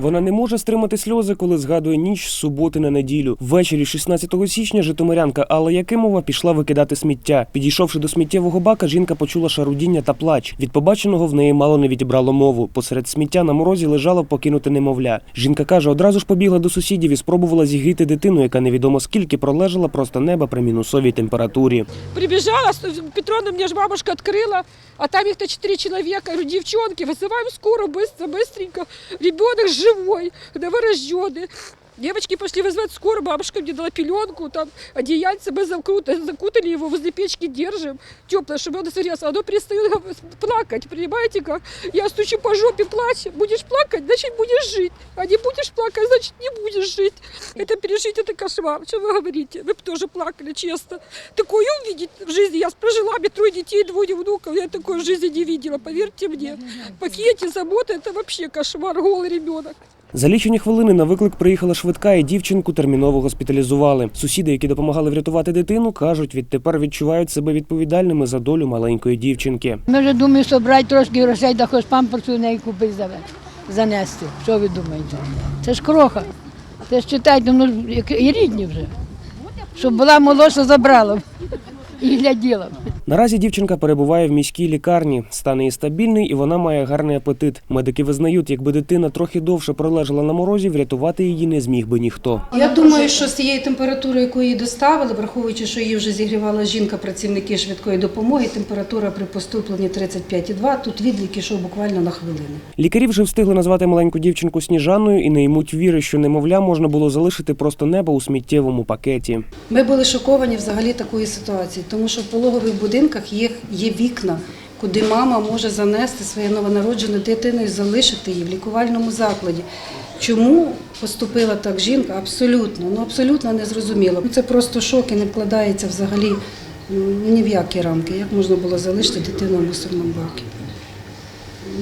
Вона не може стримати сльози, коли згадує ніч з суботи на неділю. Ввечері 16 січня житомирянка Алла Якимова пішла викидати сміття. Підійшовши до сміттєвого бака, жінка почула шарудіння та плач. Від побаченого в неї мало не відібрало мову. Посеред сміття на морозі лежало покинуте немовля. Жінка каже, одразу ж побігла до сусідів і спробувала зігріти дитину, яка невідомо скільки пролежала просто неба при мінусовій температурі. Прибежала, с- Петровна мне же бабушка открыла, а там их-то четыре человека, говорю, девчонки, вызываем скорую, быстро, быстренько. Ребенок живой, новорожденный. Девочки пошли вызвать скорую, бабушка мне дала пеленку, там одеяльце мы закрутали, закутали его, возле печки держим, теплое, чтобы он согрелся. Оно перестает плакать, понимаете как? Я стучу по жопе, плачь, будешь плакать, значит будешь жить, а не будешь плакать, значит не будешь жить. Это пережить, это кошмар, что вы говорите? Вы бы тоже плакали, честно. Такое увидеть в жизни, я прожила, мне трое детей, двое внуков, я такой в жизни не видела, поверьте мне. Какие эти заботы, это вообще кошмар, голый ребенок. За лічені хвилини на виклик приїхала швидка, і дівчинку терміново госпіталізували. Сусіди, які допомагали врятувати дитину, кажуть, відтепер відчувають себе відповідальними за долю маленької дівчинки. Ми вже думаємо, собрати трошки грошей, да хоч памперсу неї купити занести. Що ви думаєте? Це ж кроха. Це ж читайте, ну і рідні вже. Щоб була молодша, забрала б і гляділа б. Наразі дівчинка перебуває в міській лікарні. Стан її стабільний і вона має гарний апетит. Медики визнають, якби дитина трохи довше пролежала на морозі, врятувати її не зміг би ніхто. Я думаю, що з цією температурою, яку її доставили, враховуючи, що її вже зігрівала жінка, працівники швидкої допомоги, температура при поступленні 35,2, тут відлік ішов буквально на хвилину. Лікарі вже встигли назвати маленьку дівчинку Сніжаною і не ймуть віри, що немовля можна було залишити просто небо у сміттєвому пакеті. Ми були шоковані взагалі такою ситуацією, тому що в пологових будинках є, є вікна, куди мама може занести своє новонароджену дитину і залишити її в лікувальному закладі. Чому поступила так жінка? Абсолютно, ну абсолютно незрозуміло. Це просто шок і не вкладається взагалі ні в які рамки. Як можна було залишити дитину в мусорному бакі?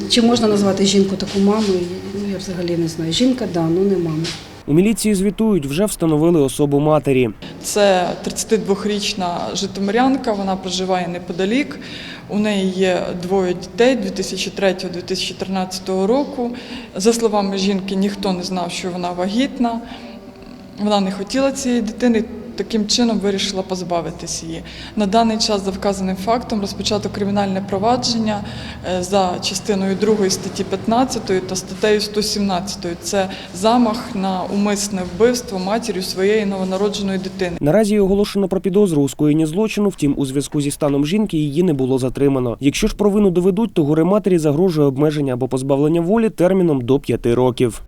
Чи можна назвати жінку таку мамою? Ну я взагалі не знаю. Жінка, да, ну не мама. У міліції звітують, вже встановили особу матері. Це 32-річна житомирянка, вона проживає неподалік. У неї є двоє дітей 2003-2013 року. За словами жінки, ніхто не знав, що вона вагітна. Вона не хотіла цієї дитини, таким чином вирішила позбавитись її. На даний час за вказаним фактом розпочато кримінальне провадження е, за частиною 2 статті 15 та статтею 117. Це замах на умисне вбивство матір'ю своєї новонародженої дитини. Наразі оголошено про підозру у скоєнні злочину, втім, у зв'язку зі станом жінки її не було затримано. Якщо ж провину доведуть, то горе матері загрожує обмеження або позбавлення волі терміном до п'яти років.